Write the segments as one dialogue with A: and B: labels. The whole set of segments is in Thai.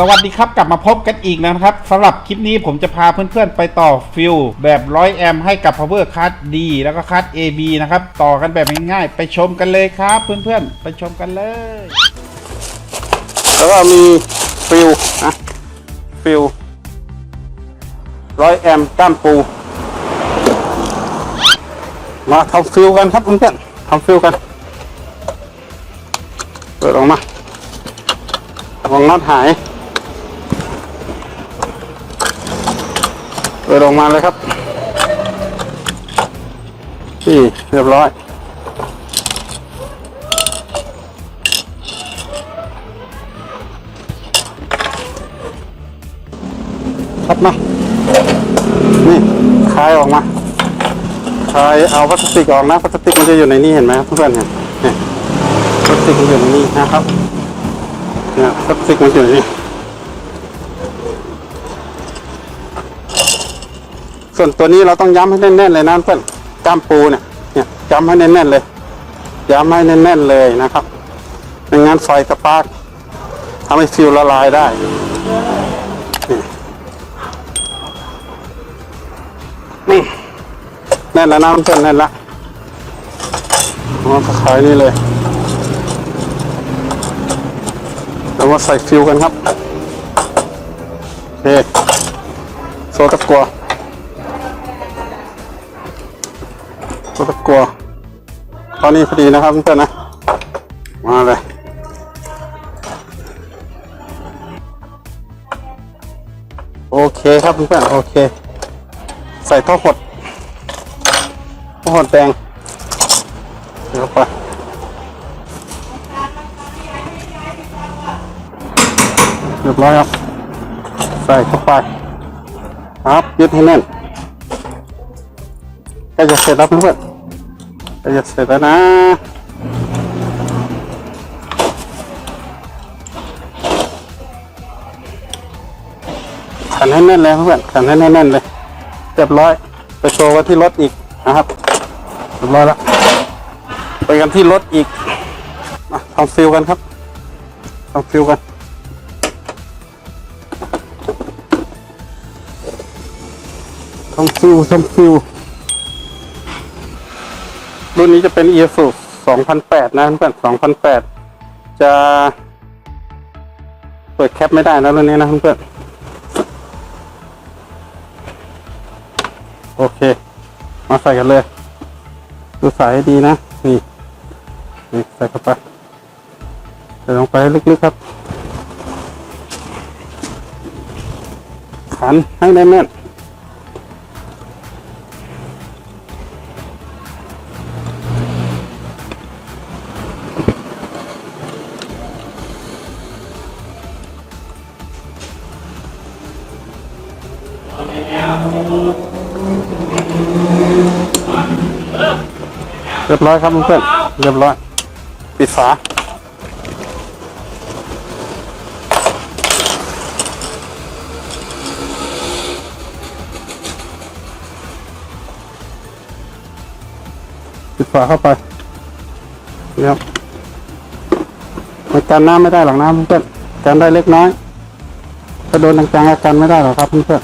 A: สวัสดีครับกลับมาพบกันอีกนะครับสำหรับคลิปนี้ผมจะพาเพื่อนๆไปต่อฟิลแบบ100แอมให้กับ power card D แล้วก็ card AB นะครับ ต่อกันแบบง่ายๆไปชมกันเลยครับ เพื่อนๆ ไปชมกันเลย
B: แล้วก็มีฟิลนะฟิลร้อยแอมก้ามปู มาทำฟิลกันครับเพื่อนๆทำฟิลกันเปิดออกมาระวังน็อตหาย เปิดออกมาเลยครับนี่เรียบร้อย ครับมา นี่คลายออกมาคลายเอาพลาสติกออกนะพลาสติกมันจะอยู่ในนี้เห็นไหมครับเพื่อนเห็นพลาสติกมันอยู่ในนี้นะครับเนี่ยพลาสติกมันอยู่ในนี้ ส่วนตัวนี้เราต้องย้ำให้แน่นๆเลยนะเพื่อนจ้ามปูเนี่ยเนี่ยย้ำให้แน่นๆเลย ย้ำให้แน่นๆเลยนะครับไม่งั้นไฟสปาร์กทำให้ฟิวละลายได้นี่แน่นแล้วนะเพื่อนแน่นละมาขายนี่เลยเรามาใส่ฟิวกันครับโอเคโซตะกัว โซตะกัวตอนนี้พอดีนะครับเพื่อนๆนะ มาเลยโอเคครับเพื่อนๆโอเค ใส่ท่อหดท่อหดแดงเดี๋ยวไปเรียบร้อยครับ ใส่เข้าไปครับยึดให้แน่นใกล้จะเสร็จแล้วเพื่อน ๆใกล้จะเสร็จแล้วนะขันให้แน่นเลยเพื่อนขันให้แน่นเลยเรียบร้อย ไปโชว์กันที่รถอีกนะครับเรียบร้อยแล้วไปกันที่รถอีกมาทำฟิลกันครับทำฟิลกันทำฟิลทำฟิล นนี้จะเป็น e s u 2008 นะเพื่อน2008 จะเปิดแคปไม่ได้นะรุ่นนี้นะเพื่อนโอเค มาใส่กันเลย ดูสายให้ดีนะ นี่ นี่ ใส่เข้าไปใส่ลงไปให้ลึกๆครับ ขันให้แน่น เรียบร้อยครับเพื่อนเรียบร้อย ปิดฝาปิดฝาเข้าไปนี่ครับมันกันน้ำไม่ได้หรอกนะเพื่อนกันได้เล็กน้อยถ้าโดนจังๆกันไม่ได้หรอกครับเพื่อน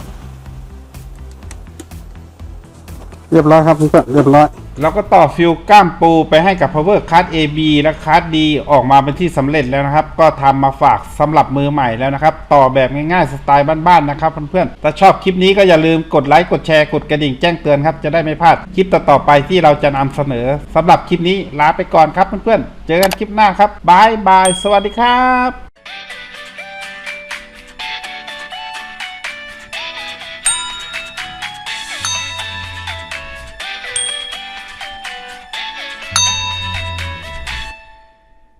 B: เรียบร้อยครับเพื่อนเรียบร้อย
A: เราก็ต่อฟิลก้ามปูไปให้กับ power card AB และ card D ออกมาเป็นที่สำเร็จแล้วนะครับ ก็ทำมาฝากสำหรับมือใหม่แล้วนะครับ ต่อแบบง่ายๆ สไตล์บ้านๆนะครับเพื่อนๆถ้าชอบคลิปนี้ก็อย่าลืมกดไลค์กดแชร์กดกระดิ่งแจ้งเตือนครับ จะได้ไม่พลาดคลิปต่อๆไปที่เราจะนำเสนอสำหรับคลิปนี้ลาไปก่อนครับเพื่อนๆเจอกันคลิปหน้าครับบายบายสวัสดีครับ